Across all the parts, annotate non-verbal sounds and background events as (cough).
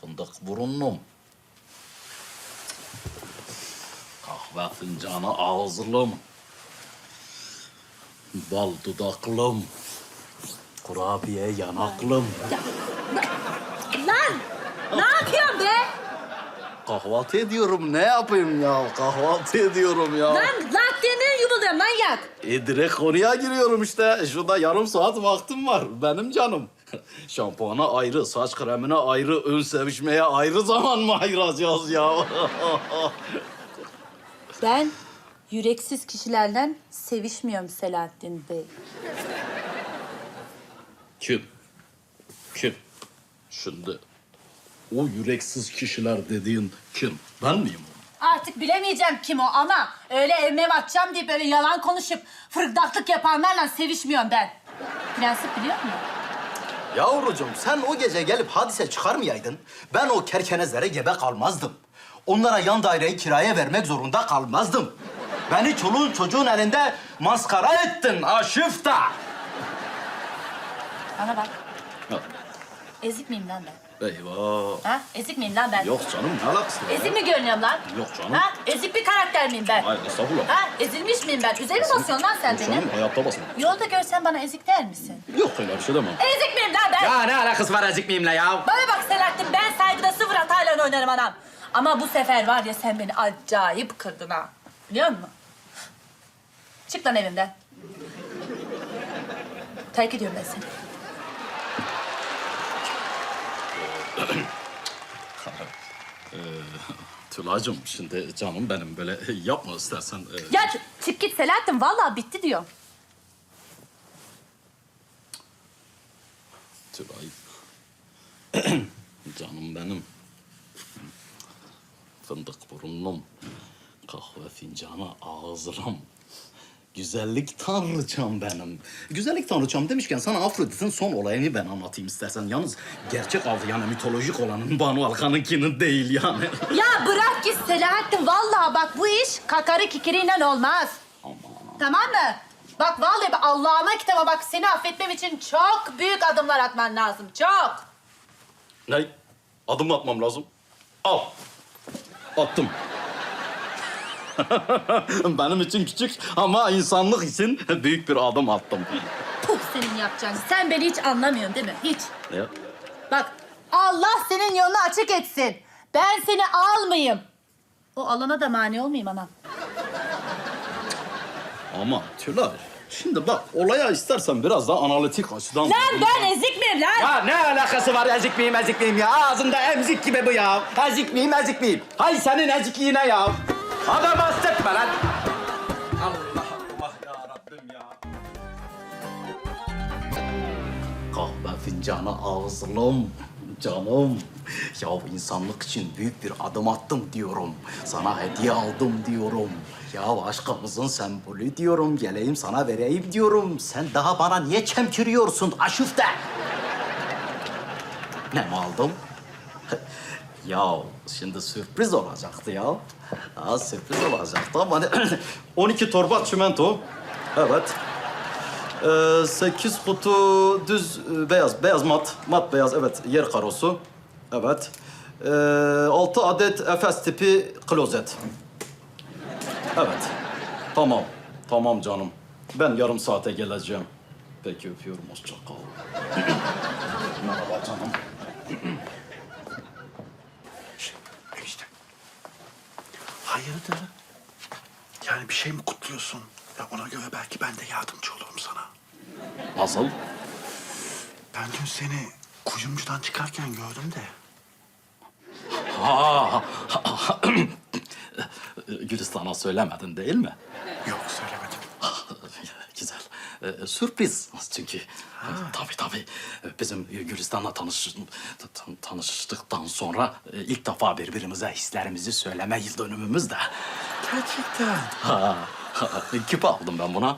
Fındık burunlum. Kahve fincanı ağızlım. Bal dudaklım. Kurabiye yanaklım. Lan! Ne yapıyorsun be? Kahvaltı ediyorum. Ne yapayım ya? Kahvaltı ediyorum ya. Lan latteni yumuluyorum manyak. E direkt konuya giriyorum işte. Şurada yarım saat vaktim var. Benim canım. (laughs) Şampuana ayrı, saç kremine ayrı, ön sevişmeye ayrı zaman mı ayıracağız ya? (laughs) Ben yüreksiz kişilerden sevişmiyorum Selahattin Bey. Kim? Kim? Şimdi o yüreksiz kişiler dediğin kim? Ben miyim o? Artık bilemeyeceğim kim o ama öyle evime atacağım diye böyle yalan konuşup fırıldaklık yapanlarla sevişmiyorum ben. Prensip biliyor musun? Yavrucuğum sen o gece gelip hadise çıkarmayaydın, ben o kerkenezlere gebe kalmazdım. Onlara yan daireyi kiraya vermek zorunda kalmazdım. Beni çoluğun çocuğun elinde maskara ettin aşıfta. Bana bak. Ha, Ezik miyim lan ben? Eyvah. Ha? Ezik miyim lan ben? Yok canım ne alakası var? Ezik mi görünüyorum lan? Yok canım. Ha? Ezik bir karakter miyim ben? Hayır estağfurullah. Ha? Ezilmiş miyim ben? Üzerime basıyorsun lan sen Yok beni. canım hayatta basma. Yolda görsen bana ezik der misin? Yok öyle bir şey demem. Ezik miyim lan ben? Ya ne alakası var ezik miyimle ya? Bana bak Selahattin ben saygıda sıfır hatayla oynarım anam. Ama bu sefer var ya sen beni acayip kırdın ha. Biliyor musun? Çık lan evimden. Terk ediyorum ben seni. Tülay'cığım şimdi canım benim böyle yapma istersen. e, Ya çık git Selahattin vallahi bitti diyor. Tülay. (clears throat) Canım benim. Fındık burunlum. Kahve fincanı ağızlım. Güzellik tanrıçam benim. Güzellik tanrıçam demişken sana Afrodit'in son olayını ben anlatayım istersen. Yalnız gerçek adı yani mitolojik olanın Banu Alkan'ınkinin değil yani. (laughs) Ya bırak git Selahattin vallahi bak bu iş kakarı kikiriyle olmaz. Aman. Tamam mı? Bak vallahi bak Allah'ıma kitaba bak seni affetmem için çok büyük adımlar atman lazım. Çok. Ne? Adım atmam lazım. Al. Attım. (laughs) Benim için küçük ama insanlık için büyük bir adım attım. Puh senin yapacağın. Sen beni hiç anlamıyorsun değil mi? Hiç. Ya, Bak Allah senin yolunu açık etsin. Ben seni almayayım. O alana da mani olmayayım anam. ama Tülay, şimdi bak olaya istersen biraz daha analitik açıdan... Lan ben ezik miyim lan? Ya ne alakası var ezik miyim ezik miyim ya? Ağzında emzik gibi bu ya. Ezik miyim ezik miyim? Hay senin ezikliğine ya. Adam bahsetme lan. Allah Allah ya Rabbim ya. Kahve fincanı ağızlım, canım. Ya insanlık için büyük bir adım attım diyorum. Sana hediye aldım diyorum. Ya aşkımızın sembolü diyorum. Geleyim sana vereyim diyorum. Sen daha bana niye çemkiriyorsun aşıfte? Ne mi aldım? Ya şimdi sürpriz olacaktı ya. Ha, sürpriz olacaktı ama... 12 (clears throat) torba çimento. Evet. Ee, 8 kutu düz e, beyaz, beyaz mat, mat beyaz evet yer karosu. Evet. Ee, 6 adet Efes tipi klozet. Evet. Tamam. Tamam canım. Ben yarım saate geleceğim. Peki öpüyorum. Hoşça kal. (clears throat) Merhaba canım. (clears throat) Hayırdır? Yani bir şey mi kutluyorsun? Ya ona göre belki ben de yardımcı olurum sana. Nasıl? Ben dün seni kuyumcudan çıkarken gördüm de. Ha, (clears throat) Gülistan'a söylemedin değil mi? Yok söylemedim. Güzel. Ee, sürpriz çünkü. Tabii tabii. Bizim Gülistan'la tanış, tan- tanıştıktan sonra e, ilk defa birbirimize hislerimizi söyleme yıl dönümümüz de. Gerçekten. Ha, küpe aldım ben buna.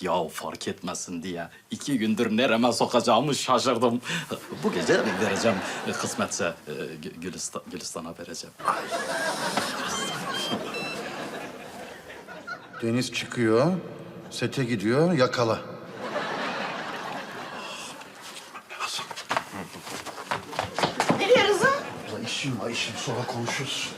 Ya fark etmesin diye iki gündür nereme sokacağımı şaşırdım. Bu gece vereceğim. Kısmetse e, Gü- Gülistan, Gülistan'a vereceğim. Deniz çıkıyor, sete gidiyor, yakala. Lazım. Nereye Rıza? Ayşe sonra konuşuruz.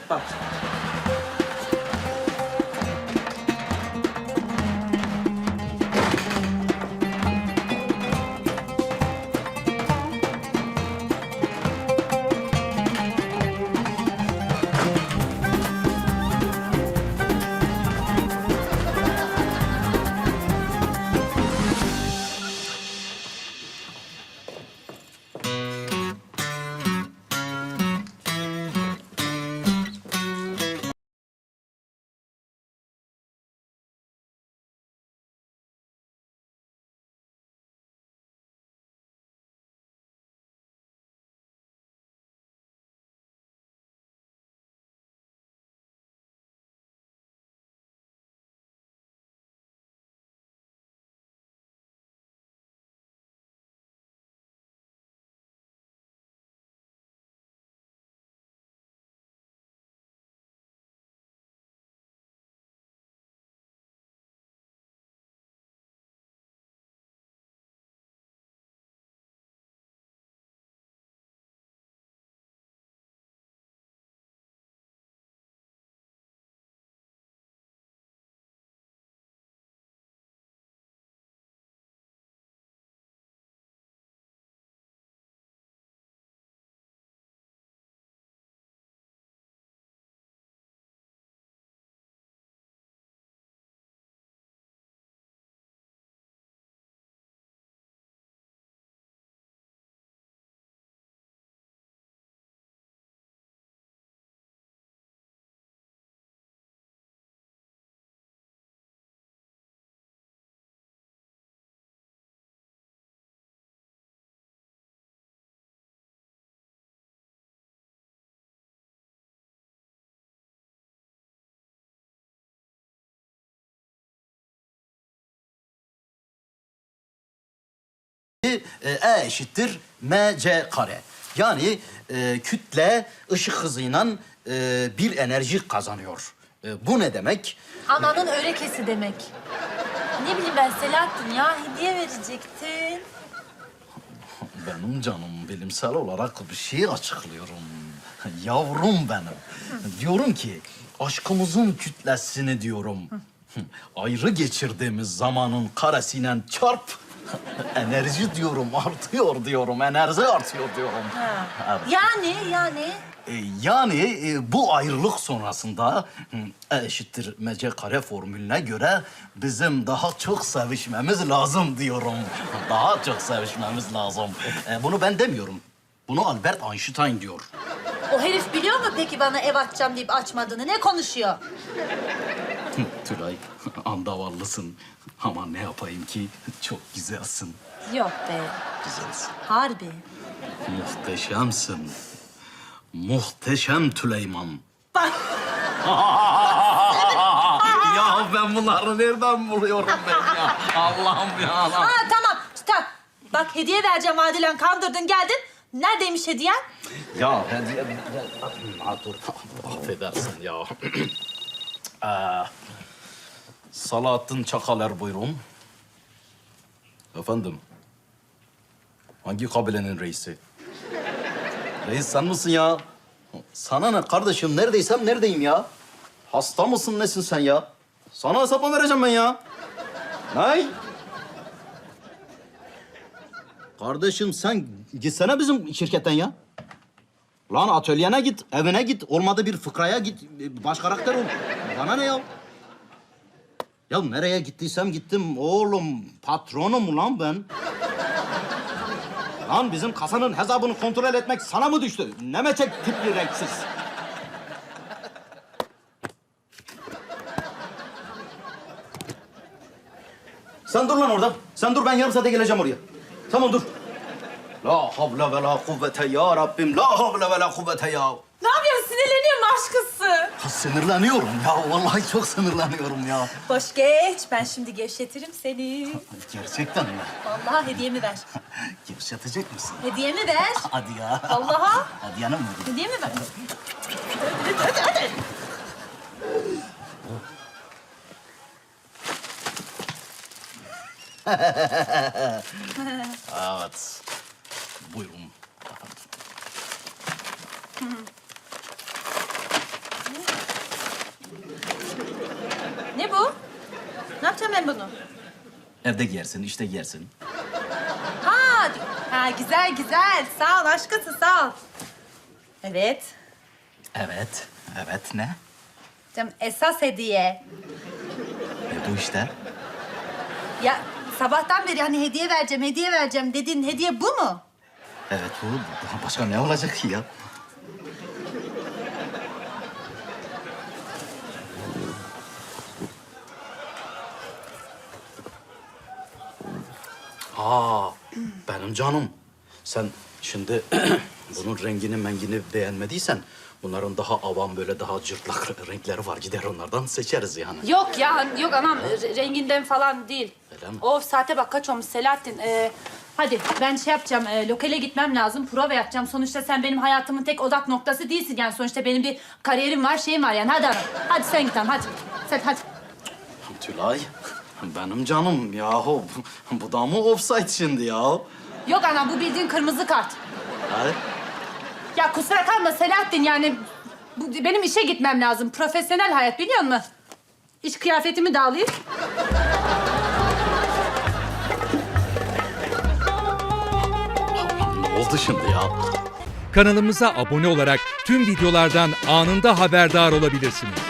E eşittir mc kare. Yani e, kütle ışık hızıyla e, bir enerji kazanıyor. E, bu ne demek? Ananın örekesi demek. Ne bileyim ben Selahattin ya hediye verecektin. Benim canım bilimsel olarak bir şey açıklıyorum. Yavrum benim. Diyorum ki aşkımızın kütlesini diyorum. Ayrı geçirdiğimiz zamanın karesiyle çarp. (laughs) Enerji diyorum artıyor diyorum. Enerji artıyor diyorum. Evet. Yani yani E, yani e, bu ayrılık sonrasında E eşittir mc kare formülüne göre bizim daha çok sevişmemiz lazım diyorum. (laughs) Daha çok sevişmemiz lazım. E, bunu ben demiyorum. Bunu Albert Einstein diyor. o herif biliyor mu peki bana ev açacağım deyip açmadığını? Ne konuşuyor? (laughs) Tülay, andavallısın. Ama ne yapayım ki çok güzelsin. Yok be. Güzelsin. Harbi. Muhteşemsin. Muhteşem Tüleyman. (laughs) ya ben bunları nereden buluyorum ben ya? Allah'ım ya. Allah'ım. Ha tamam stop. Bak hediye vereceğim Adilen kandırdın geldin. Neredeymiş hediyen? Ya hediye... Dur. Affedersin ya. (clears throat) ee, Salahattin Çakaler buyurun. Efendim? Hangi kabilenin reisi? Reis sen misin ya? Sana ne kardeşim? Neredeysem neredeyim ya? Hasta mısın nesin sen ya? Sana hesap mı vereceğim ben ya? Nay? Kardeşim sen gitsene bizim şirketten ya. Lan atölyene git, evine git. Olmadı bir fıkraya git. Baş karakter ol. Bana ne ya? Ya nereye gittiysem gittim oğlum. Patronum lan ben. Lan bizim kasanın hesabını kontrol etmek sana mı düştü? Ne meçek tipli renksiz. Sen dur lan orada. Sen dur ben yarım saate geleceğim oraya. Tamam dur. La havle ve la kuvvete ya Rabbim. La havle ve la kuvvete ya. Sinirleniyorum ya. Vallahi çok sinirleniyorum ya. Boş geç. Ben şimdi gevşetirim seni. Gerçekten mi? Vallahi hediyemi ver. (laughs) Gevşetecek misin? Hediyemi ver. (laughs) Hadi ya. Vallahi. Hadi yanım mı? Hediyemi ver. (laughs) Evet. Buyurun. yapacağım ben bunu? Evde giyersin, işte giyersin. Ha, ha güzel güzel. Sağ ol aşkısı sağ ol. Evet. Evet, evet ne? Canım esas hediye. E, bu işte. Ya sabahtan beri hani hediye vereceğim, hediye vereceğim dediğin hediye bu mu? Evet bu. Başka ne olacak ki ya? Aa, benim canım. Sen şimdi (clears throat) bunun rengini mengini beğenmediysen... ...bunların daha avam böyle daha cırtlak renkleri var. Gider onlardan seçeriz yani. Yok ya, yok anam re- renginden falan değil. Öyle mi? Of saate bak kaç olmuş Selahattin. Ee, hadi ben şey yapacağım, e, lokale gitmem lazım, prova yapacağım. Sonuçta sen benim hayatımın tek odak noktası değilsin. Yani sonuçta benim bir kariyerim var, şeyim var yani. Hadi anam, hadi sen git hanım, hadi. Sen hadi. Tülay, benim canım yahu. Bu da mı offside şimdi ya? Yok anam, bu bildiğin kırmızı kart. Ha? Ya kusura kalma Selahattin yani bu, benim işe gitmem lazım. Profesyonel hayat biliyor musun? İş kıyafetimi de alayım. Ne oldu şimdi ya? Kanalımıza abone olarak tüm videolardan anında haberdar olabilirsiniz.